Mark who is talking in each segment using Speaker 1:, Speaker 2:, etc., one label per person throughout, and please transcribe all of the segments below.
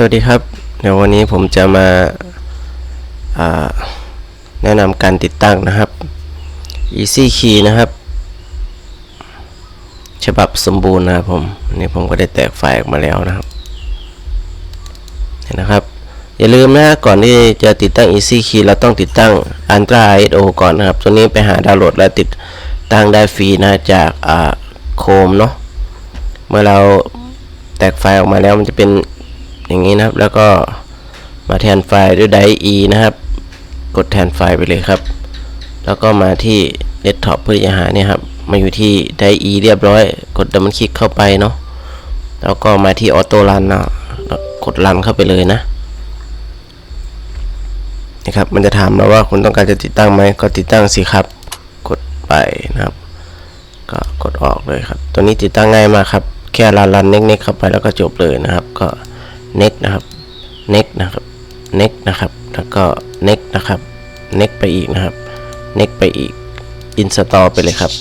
Speaker 1: สวัสดีครับ เดี๋ยววันนี้ผมจะมาาแนะนำการติดตั้งนะครับ Easy Key นะครับ ฉบับสมบูรณ์นะครับผมนี่ผมก็ได้แตกไฟล์ออกมาแล้วนะครับเห็นนะครับ อย่าลืมนะก่อนที่จะติดตั้ง Easy Key เราต้องติดตั้ง Ultra ISO ก่อนนะครับ ตัวนี้ไปหาดาวน์โหลดและติดตั้งได้ฟรีนะจากโคมเนาะเมื่อเราแตกไฟล์ออกมาแล้วมันจะเป็น อย่างนี้นะครับ แล้วก็มาแทนไฟล์ด้วยไดร์ E นะครับ กดแทนไฟล์ไปเลยครับ แล้วก็มาที่เดสก์ท็อปเพื่อจะหาเนี่ยครับมาอยู่ที่ไดร์ E เรียบร้อย กดดับเบิลคลิกเข้าไปเนาะแล้วก็มาที่ออโต้รันเนาะกดรันเข้าไปเลยนะนี่ครับมันจะถามเราว่าคุณต้องการจะติดตั้งไหมก็ติดตั้งสิครับ กดไปนะครับ ก็กดออกเลยครับ ตัวนี้ติดตั้งง่ายมากครับ แค่รันรันเน็กเน็กเข้าไปแล้วก็จบเลยนะครับ ก็ เน็กนะครับเน็กนะครับเน็กนะครับ แล้วก็เน็กนะครับเน็กไปอีกนะครับเน็กไปอีกอินสตอลไปเลยครับ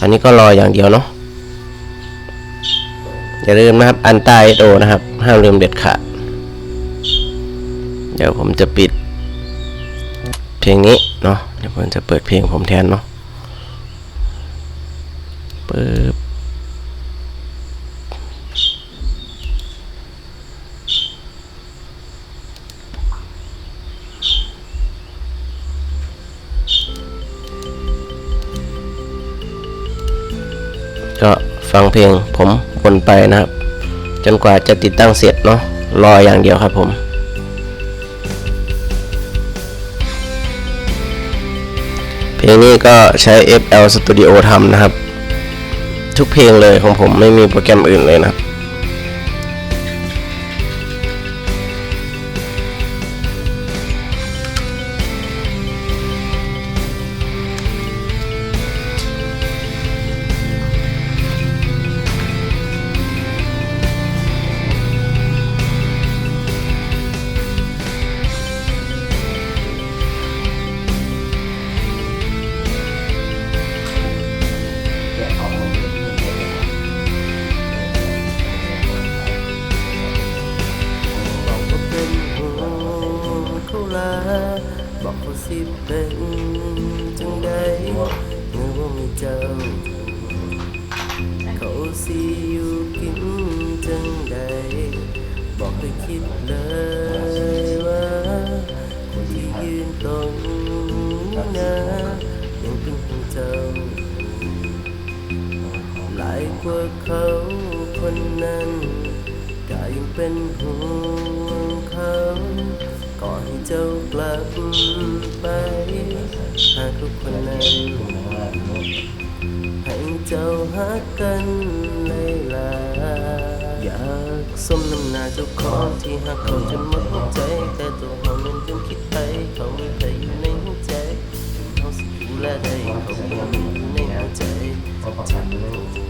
Speaker 1: อันนี้ก็รออย่างเดียวเนาะอย่าลืมนะครับอันใต้โดนะครับห้ามลืมเด็ดขาดเดี๋ยวผมจะปิด เพลงนี้เนาะเดี๋ยวผมจะเปิดเพลงผมแทนเนาะปึ๊บ ก็ฟังเพลงผมวนไปนะครับ จนกว่าจะติดตั้งเสร็จเนาะรออย่างเดียวครับผมเพลงนี้ก็ใช้ FL Studio ทำนะครับ ทุกเพลงเลยของผมไม่มีโปรแกรมอื่นเลยนะครับ
Speaker 2: เขาสิเป็นจังใดเมื่อว่ามีเจ้า เขาสิอยู่กินจังใดบอกให้คิดเลยว่าคนที่ยืนตรงหน้ายังเป็นของเจ้า หลายกว่าเขาคนนั้นก็ยังเป็นห่วงเขอนให้ เจ้ากลับไป หาทุกคนนั้นให้เจ้าหักกันเลยล่ะอยากสมน้ำหน้าเจ้าของที่หักเขาจนหมดหัวใจแต่ตัวเขานั้นยังคิดไปเขาไม่เคยอยู่ในหัวใจเขาสิดูแลได้เขาไม่อยู่ในหัวใจจับหัวใจ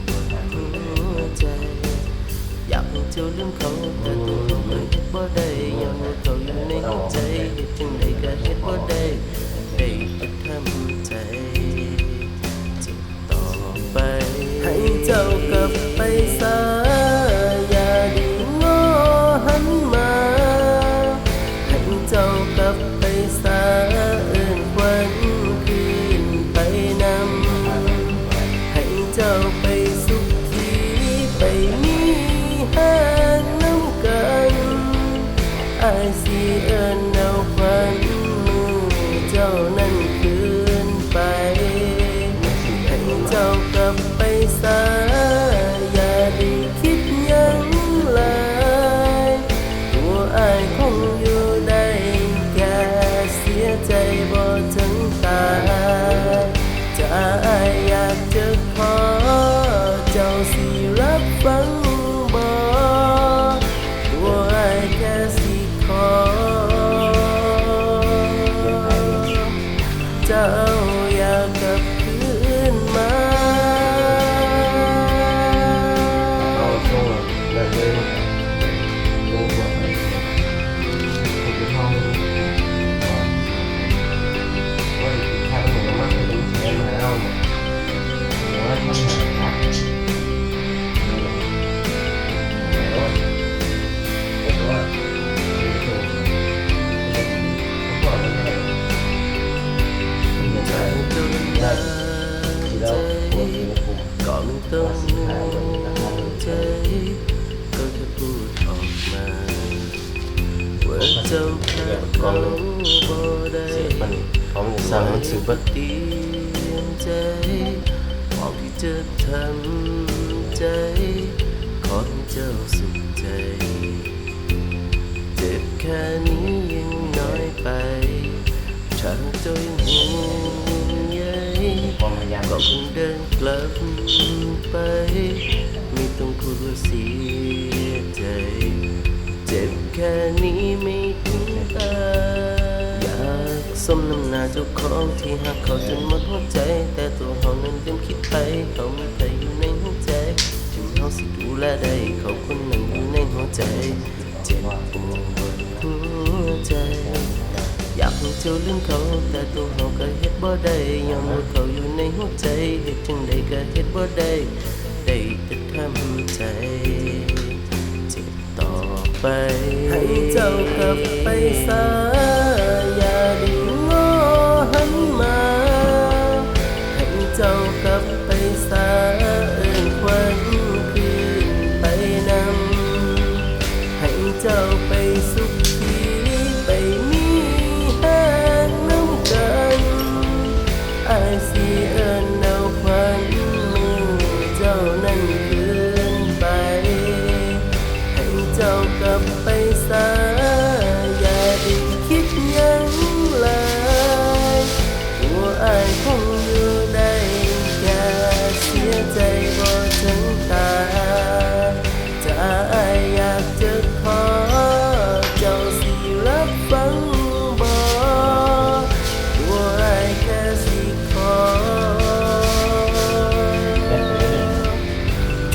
Speaker 2: อยากเจ้าลืมเขาแต่ตัวเขาเอ่ยเฮ็ดบ่ได้ยังเขาอยู่ในหัวใจเฮ็ดจังใดก็เฮ็ดบ่ได้ได้แต่ทำ อา เจ้าพลาดเขาบ่ได้
Speaker 1: เสียมันของอยู่สั่งมันสิเบิด
Speaker 2: เตรียมใจบอกที่จะทำใจ ขอให้เจ้าสุขใจ เจ็บแค่นี้ยังน้อยไป ฉันจ้ายังห่วงใยก็คงเดินกลับไป ไม่ต้องพูดว่าเสียใจ เจ็บ แค่นี้ไม่ถึงตายอยากสมน้ำหน้าเจ้าของที่หักเขาจนหมดหัวใจ แต่ตัวเขานั้นลืมคิดไป เขาไม่เคยอยู่ในหัวใจถึงเขาสิดูแลได้เขาคนนั้นอยู่ในหัวใจเจ็บปวดหัวใจ อยากให้เจ้าลืมเขา แต่ตัวเขาก็เฮ็ดบ่ได้ยอมว่าเขาอยู่ในหัวใจเฮ็ดจังใดก็เฮ็ดบ่ได้ได้แต่ทำใจ ไป ให้เจ้ากลับไปซะอย่าได้งอหันมา ให้เจ้ากลับ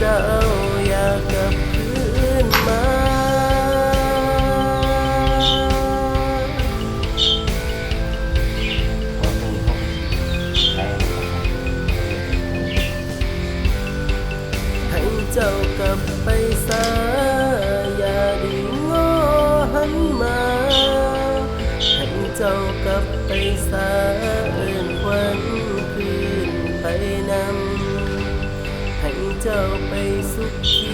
Speaker 2: เจ้าอยากกลับคืนมาให้เจ้ากลับไปซะอย่าได้งอหันมา ให้เจ้ากลับไปซะ เจ้าไปสุขี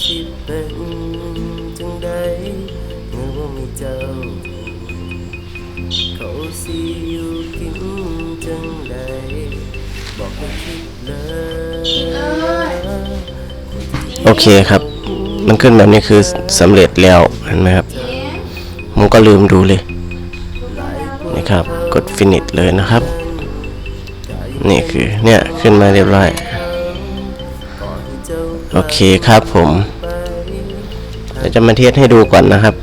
Speaker 2: สิเป็นจังใดเมื่อว่ามีเจ้า เขาสิอยู่กินจังใดบอกว่าคิดเลย
Speaker 1: โอเคครับ มันขึ้นแบบนี้คือสำเร็จแล้วเห็นไหมครับผมก็ลืมดูเลยนี่ครับ กด finish เลยนะครับ นี่คือเนี่ยขึ้นมาเรียบร้อย โอเคครับผมเดี๋ยวจะมาเทสให้ดูก่อนนะครับ